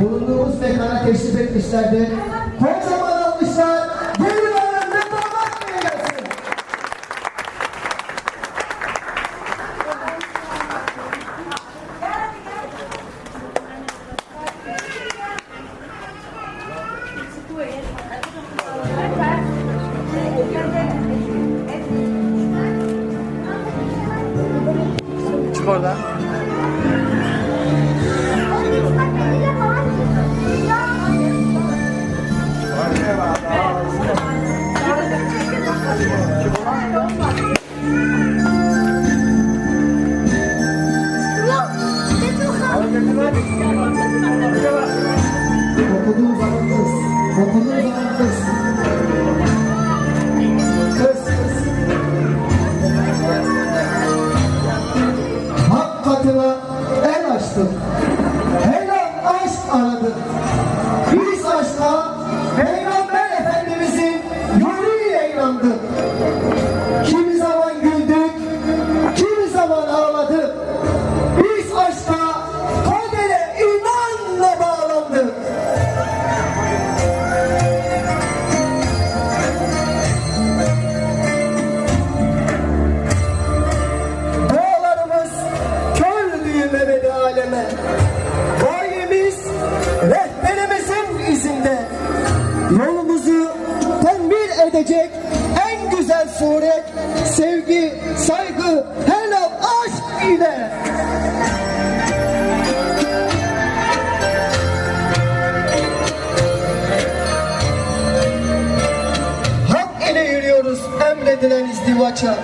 bulunduğumuz mekana teşrif etmişlerdir. Kocaman almışlar. Hanım ve damat bey gelsin. Çık oradan. 我们。Edecek en güzel suret sevgi, saygı, helal aşk ile. Hak ile yürüyoruz emredilen izdivaça.